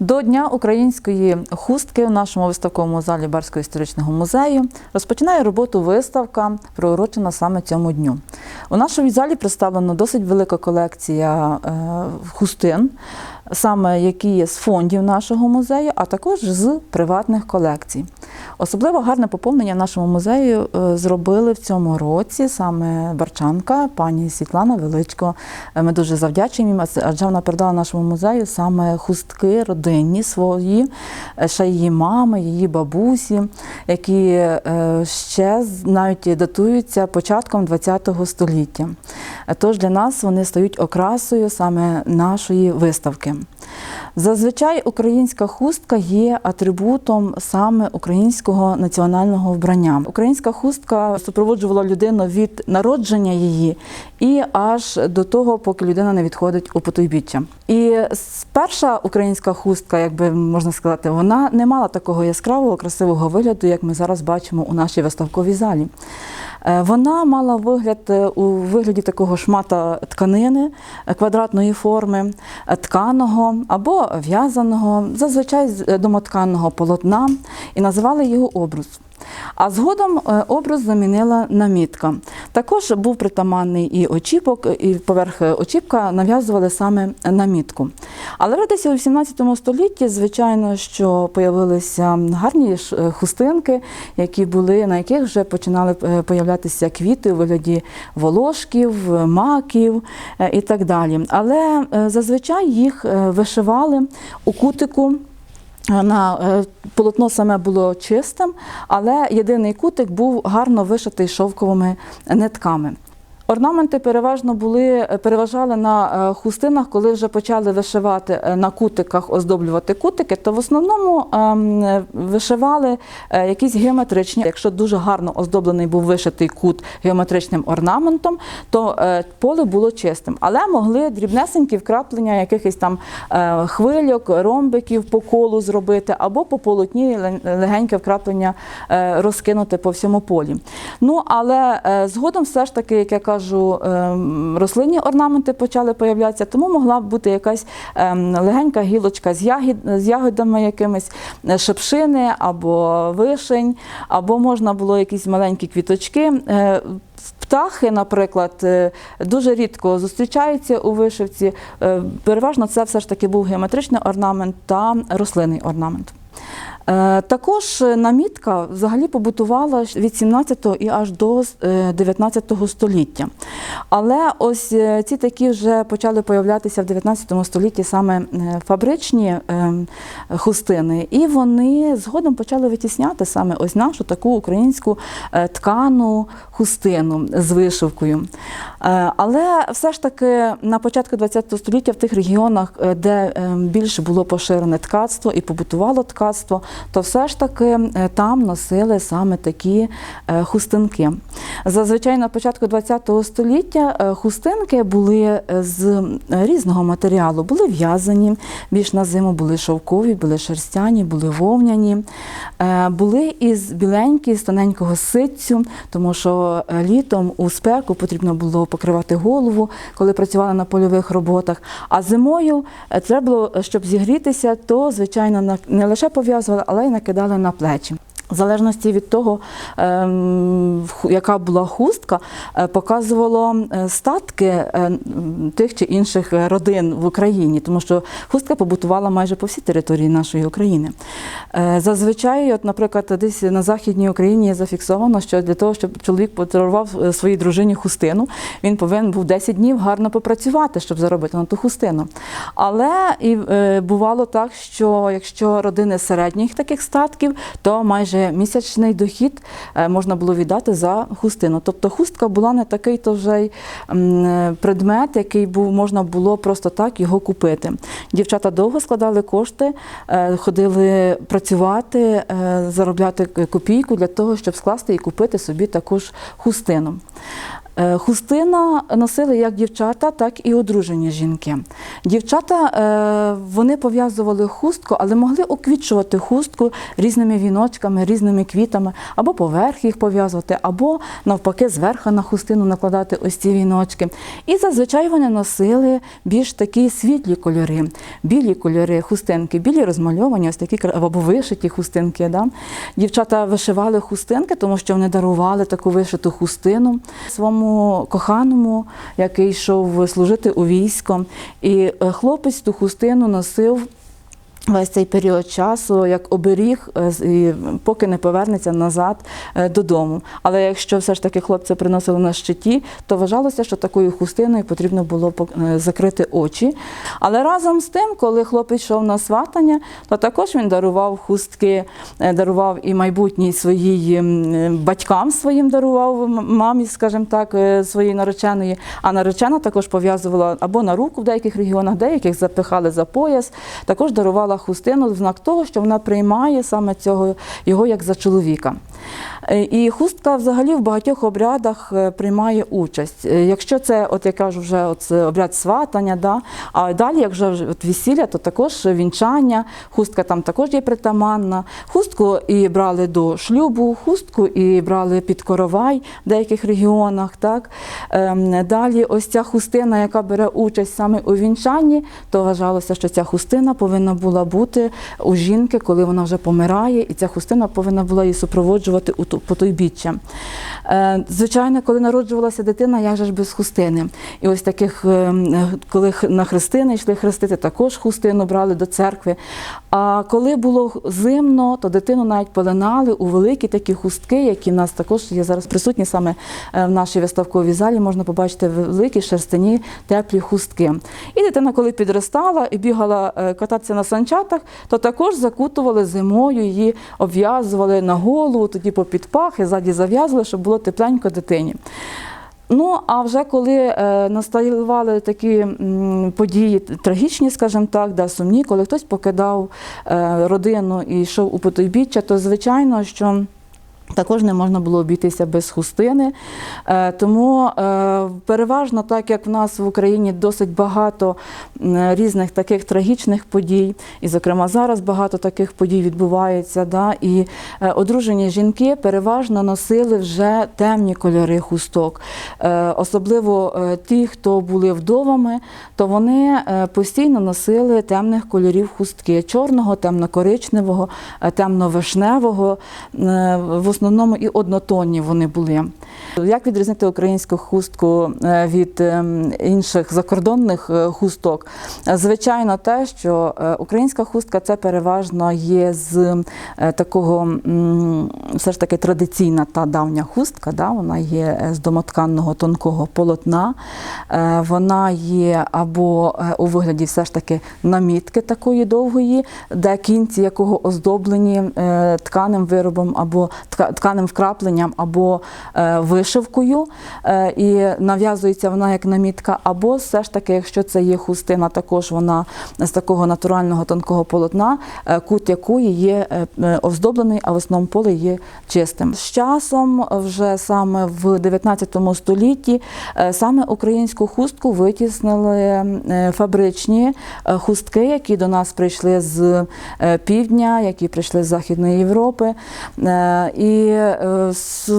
До Дня української хустки у нашому виставковому залі Барського історичного музею розпочинає роботу виставка, приурочена саме цьому дню. У нашому залі представлена досить велика колекція е, хустин, саме які є з фондів нашого музею, а також з приватних колекцій. Особливо гарне поповнення нашому музею е, зробили в цьому році саме барчанка, пані Світлана Величко. Е, Ми дуже завдячуємо їм, адже вона передала нашому музею саме хустки родинні свої, е, ще її мами, її бабусі, які ще навіть датуються початком ХХ століття. Тож для нас вони стають окрасою саме нашої виставки. Зазвичай українська хустка є атрибутом саме українського національного вбрання. Українська хустка супроводжувала людину від народження її і аж до того, поки людина не відходить у потойбіччя. І перша українська хустка, як би можна сказати, вона не мала такого яскравого, красивого вигляду, як ми зараз бачимо у нашій виставковій залі. Е, Вона мала вигляд е, у вигляді такого шмата тканини е, квадратної форми, тканого або в'язаного, зазвичай з домотканого полотна, і називали його обрус. А згодом образ замінила намітка. Також був притаманний і очіпок, і поверх очіпка нав'язували саме намітку. Але вже у 18 столітті, звичайно, що появилися гарні е, хустинки, які були, на яких вже починали е, появлятися квіти у вигляді волошків, маків е, і так далі. Але зазвичай їх вишивали у кутику. На е, полотно саме було чистим, але єдиний кутик був гарно вишитий шовковими нитками. Орнаменти переважно були переважали на е, хустинах, коли вже почали вишивати е, на кутиках, оздоблювати кутики, то в основному ем, е, вишивали е, якісь геометричні. Якщо дуже гарно оздоблений був вишитий кут геометричним орнаментом, то е, поле було чистим, але могли дрібнесенькі вкраплення якихось там е, хвильок, ромбиків по колу зробити, або по полотні легеньке вкраплення е, розкинути по всьому полі. Ну але е, згодом все ж таки, як я кажу, ем, рослинні орнаменти почали появлятися, тому могла б бути якась ем, легенька гілочка з, ягід, з ягодами якимись е, шепшини або вишень, або можна було якісь маленькі квіточки. Е, Птахи, наприклад, е, дуже рідко зустрічаються у вишивці. Переважно це все ж таки був геометричний орнамент та рослинний орнамент. Е, Також намітка взагалі побутувала від 17 і аж до е, 19 століття. Але ось е, ці такі вже почали появлятися в 19 столітті саме е, фабричні е, хустини, і вони згодом почали витісняти саме ось нашу таку українську е, ткану хустину з вишивкою. Е, Але все ж таки на початку ХХ століття в тих регіонах, е, де е, більше було поширене ткацтво і побутувало ткацтво, то все ж таки е, там носили саме такі е, хустинки. Зазвичай на початку ХХ століття е, хустинки були з різного матеріалу, були в'язані, більш на зиму були шовкові, були шерстяні, були вовняні, були із біленькі, з тоненького ситцю, тому що літом у спеку потрібно було покривати голову, коли працювали на польових роботах. А зимою треба було, щоб зігрітися, то звичайно не лише пов'язували, але й накидали на плечі. В залежності від того, ем, яка була хустка, е, показувало е, статки е, тих чи інших родин в Україні, тому що хустка побутувала майже по всій території нашої України. Зазвичай, от, наприклад, десь на Західній Україні зафіксовано, що для того, щоб чоловік подарував своїй дружині хустину, він повинен був 10 днів гарно попрацювати, щоб заробити на ту хустину. Але і бувало так, що якщо родини середніх таких статків, то майже місячний дохід е, можна було віддати за хустину. Тобто хустка була не такий то вже предмет, який був можна було просто так його купити. Дівчата довго складали кошти, е, ходили працювати, е, заробляти копійку для того, щоб скласти і купити собі також хустину. Е, Хустина носили як дівчата, так і одружені жінки. Дівчата е, вони пов'язували хустку, але могли уквітчувати хустку різними віночками, різними квітами, або поверх їх пов'язувати, або навпаки, зверху на хустину накладати ось ці віночки. І зазвичай вони носили більш такі світлі кольори, білі кольори хустинки, білі розмальовані, ось такі або вишиті хустинки. Да? Дівчата вишивали хустинки, тому що вони дарували таку вишиту хустину своєму коханому, який йшов служити у військо. І е, хлопець ту хустину носив. Весь цей період часу як оберіг, е, поки не повернеться назад е, додому. Але якщо все ж таки хлопці приносили на щиті, то вважалося, що такою хустиною потрібно було е, закрити очі. Але разом з тим, коли хлопець йшов на сватання, то також він дарував хустки, дарував і майбутній своїй батькам своїм дарував мамі, скажімо так, своєї нареченої. А наречена також пов'язувала або на руку в деяких регіонах, деяких запихали за пояс. Також дарувала хустину в знак того, що вона приймає саме цього його як за чоловіка. Е, І хустка взагалі в багатьох обрядах е, приймає участь. Е, Якщо це, от я кажу, вже от обряд сватання, да, а далі, як вже вже от весілля, то також вінчання, хустка там також є притаманна. Хустку і брали до шлюбу, хустку і брали під коровай в деяких регіонах. Так. Ем, Далі ось ця хустина, яка бере участь саме у вінчанні, то вважалося, що ця хустина повинна була бути у жінки, коли вона вже помирає, і ця хустина повинна була її супроводжувати у ту- потойбіччя. Е, Звичайно, коли народжувалася дитина, же ж без хустини. І ось таких, ем, коли на хрестини йшли хрестити, також хустину брали до церкви. А коли було зимно, то дитину навіть полинали у великі такі хустки, які в нас також є зараз присутні саме е, в нашій виставковій залі. Можна побачити великі шерстяні теплі хустки. І дитина, коли підростала і бігала е, кататися на санчатах, то також закутували зимою, її обв'язували на голову, тоді по підпахи, ззаді зав'язували, щоб було тепленько дитині. Ну, а вже коли е, наставали такі події трагічні, скажімо так, да, сумні, коли хтось покидав е, родину і йшов у потойбіччя, то звичайно, що також не можна було обійтися без хустини. Е, Тому е, переважно, так як в нас в Україні досить багато різних таких трагічних подій, і, зокрема, зараз багато таких подій відбувається, да, і е, одружені жінки переважно носили вже темні кольори хусток. Особливо ті, хто були вдовами, то вони постійно носили темних кольорів хустки чорного, темно-коричневого, темно-вишневого. Основному і однотонні вони були. Як відрізнити українську хустку е, від ем, інших закордонних е, хусток? Звичайно, те, що е, українська хустка це переважно є з такого все ж таки традиційна та давня хустка. Да? Вона є з домотканного тонкого полотна. Вона є або у вигляді все ж таки намітки такої довгої, де кінці якого оздоблені тканим виробом або тканим вкрапленням, або е, вишивкою, е, і нав'язується вона як намітка, або все ж таки, якщо це є хустина, також вона з такого натурального тонкого полотна, е, кут якої є е, оздоблений, а в основному поле є чистим. З часом, вже саме в 19 столітті, саме українську хустку витіснили фабричні хустки, які до нас прийшли з півдня, які прийшли з Західної Європи. І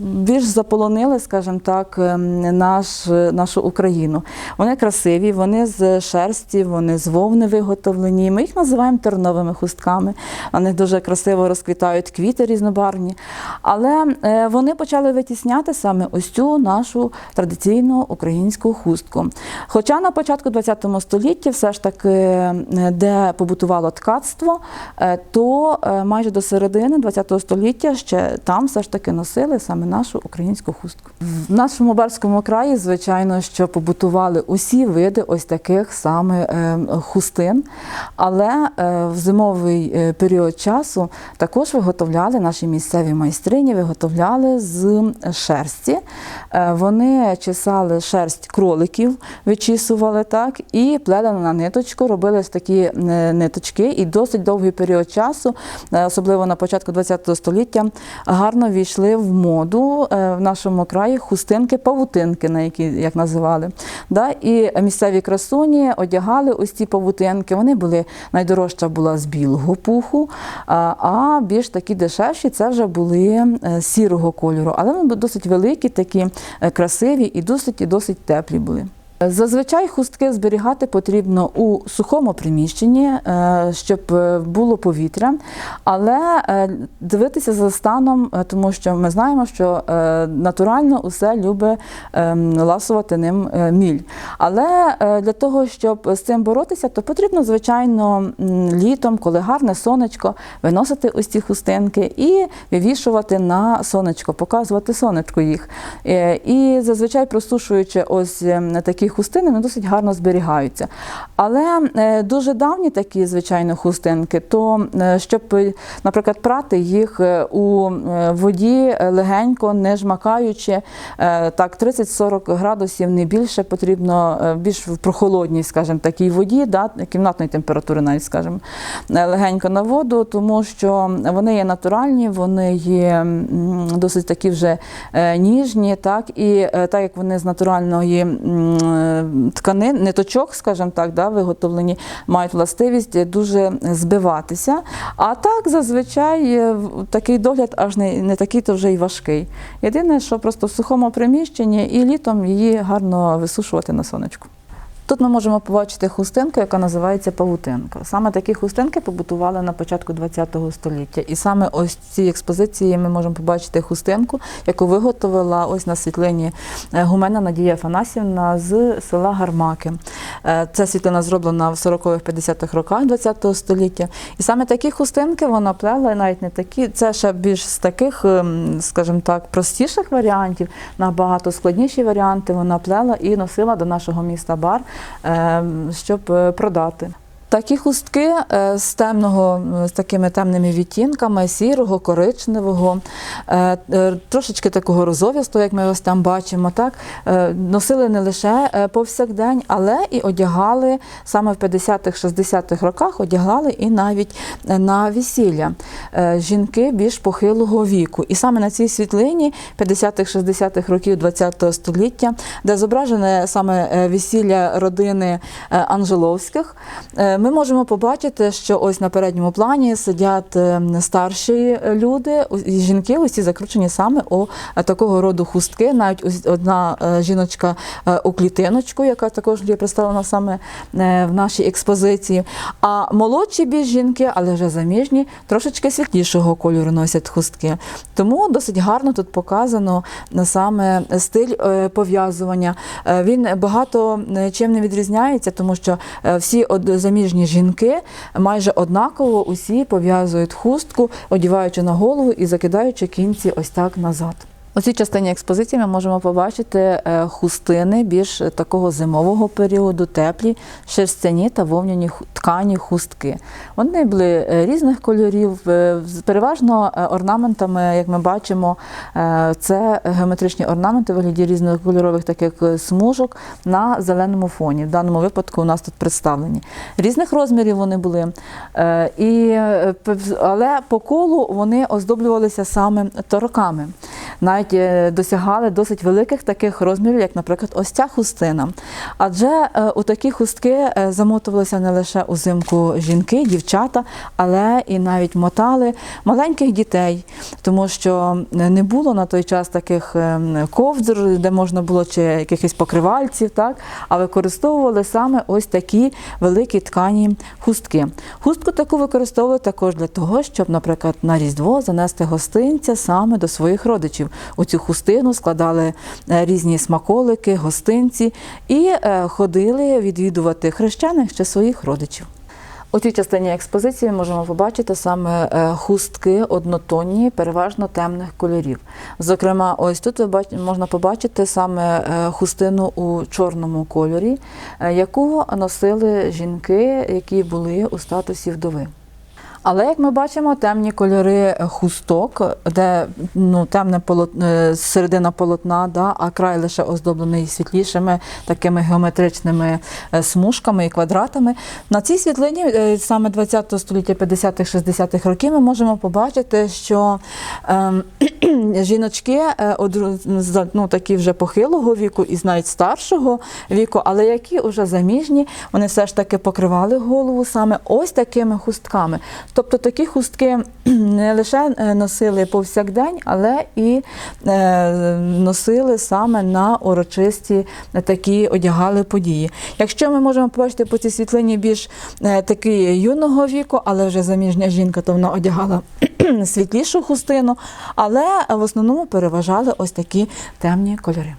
більш заполонили, скажімо так, е, наш, нашу Україну. Вони красиві, вони з шерсті, вони з вовни виготовлені. Ми їх називаємо терновими хустками. Вони дуже красиво розквітають квіти різнобарвні. Але е, вони почали витісняти саме ось цю нашу традиційну українську хустку. Хоча на початку ХХ століття, все ж таки, е, де побутувало ткацтво, е, то майже до середини ХХ століття ще там все ж таки носили саме нашу українську хустку. В нашому барському краї, звичайно, що побутували усі види ось таких саме е, хустин, але е, в зимовий е, період часу також виготовляли наші місцеві майстрині, виготовляли з шерсті. Вони чесали шерсть кроликів, вичісували так, і плели на ниточку, робили такі ниточки, і досить довгий період часу, особливо на початку ХХ століття, гарно війшли в моду в нашому краї хустинки-павутинки, на які як називали. Да? І місцеві красуні одягали ось ці павутинки. Вони були найдорожча була з білого пуху, а, а більш такі дешевші це вже були е, сірого кольору. Але вони досить великі, такі е, красиві і досить і досить теплі були. Зазвичай хустки зберігати потрібно у сухому приміщенні, е, щоб е, було повітря, але е, дивитися за станом, тому що ми знаємо, що натурально усе любить е, ласувати ним міль. Але для того, щоб з цим боротися, то потрібно, звичайно, літом, коли гарне сонечко, виносити ось ці хустинки і вивішувати на сонечко, показувати сонечко їх. І зазвичай просушуючи ось е, хустини, вони досить гарно зберігаються. Але е, дуже давні такі, звичайно, хустинки, то е, щоб, наприклад, прати їх е, у воді легенько, не жмакаючи, так 30-40 градусів, не більше потрібно більш в прохолодній, скажімо, такій воді, да, кімнатної температури, навіть скажімо, легенько на воду, тому що вони є натуральні, вони є досить такі вже ніжні, так і так як вони з натуральної тканин, ниточок, скажімо так, да, виготовлені, мають властивість дуже збиватися. А так зазвичай е, такий догляд аж не, не такий то вже й важкий. Єдине, що просто в сухому приміщенні і літом її гарно висушувати на сонечку. Тут ми можемо побачити хустинку, яка називається павутинка. Саме такі хустинки побутували на початку ХХ століття. І саме ось в цій експозиції ми можемо побачити хустинку, яку виготовила ось на світлині е, гумена Надія Афанасівна з села Гармаки. Е, Ця світлина зроблена в 40-50-х роках ХХ століття. І саме такі хустинки вона плела, і навіть не такі, це ще більш з таких, ем, скажімо так, простіших варіантів, набагато складніші варіанти вона плела і носила до нашого міста Бар, щоб е, продати. Такі хустки е, з темного, е, з такими темними відтінками, сірого, коричневого, е, трошечки такого розов'ястого, як ми ось там бачимо, так носили не лише повсякдень, але і одягали саме в 50-х, 60-х роках, одягали і навіть на весілля жінки більш похилого віку. І саме на цій світлині 50-х, 60-х років ХХ століття, де зображене саме весілля родини Анжеловських, ми можемо побачити, що ось на передньому плані сидять е, старші люди, жінки, усі закручені саме у е, такого роду хустки. Навіть одна е, жіночка у клітиночку, яка також є представлена саме в нашій експозиції. А молодші більш жінки, але вже заміжні, трошечки світлішого кольору носять хустки. Тому досить гарно тут показано саме стиль пов'язування. Він багато чим не відрізняється, тому що всі од- заміжні жінки майже однаково усі пов'язують хустку, одіваючи на голову і закидаючи кінці ось так назад. У цій частині експозиції ми можемо побачити е, хустини більш такого зимового періоду, теплі, шерстяні та вовняні ткані хустки. Вони були е, різних кольорів, е, переважно орнаментами, як ми бачимо, це геометричні орнаменти в вигляді різнокольорових таких смужок на зеленому фоні. В даному випадку у нас тут представлені. Різних розмірів вони були. І, але по колу вони оздоблювалися саме тороками. Навіть е, досягали досить великих таких розмірів, як, наприклад, ось ця хустина. Адже е, у такі хустки е, замотувалися не лише узимку жінки, дівчата, але і навіть мотали маленьких дітей, тому що не було на той час таких ковдр, де можна було чи якихось покривальців, так? а використовували саме ось такі великі ткані хустки. Хустку таку використовували також для того, щоб, наприклад, на Різдво занести гостинця саме до своїх родичів. У цю хустину складали е, різні смаколики, гостинці і е, ходили відвідувати хрещених чи своїх родичів. У цій частині експозиції можемо побачити саме е, хустки однотонні, переважно темних кольорів. Зокрема, ось тут можна побачити саме хустину у чорному кольорі, яку носили жінки, які були у статусі вдови. Але як ми бачимо, темні кольори хусток, де ну, темне полот... е, середина полотна, да, а край лише оздоблений світлішими такими геометричними е, смужками і квадратами. На цій світлині е, саме 20 століття 50-х, 60-х років ми можемо побачити, що ем, жіночки е, за- ну, такі вже похилого віку і навіть старшого віку, але які вже заміжні, вони все ж таки покривали голову саме ось такими хустками. Тобто такі хустки не лише е, носили повсякдень, але і е, носили саме на урочисті такі одягали події. Якщо ми можемо побачити по цій світлині більш е, таки юного віку, але вже заміжня жінка, то вона одягала світлішу хустину, але в основному переважали ось такі темні кольори.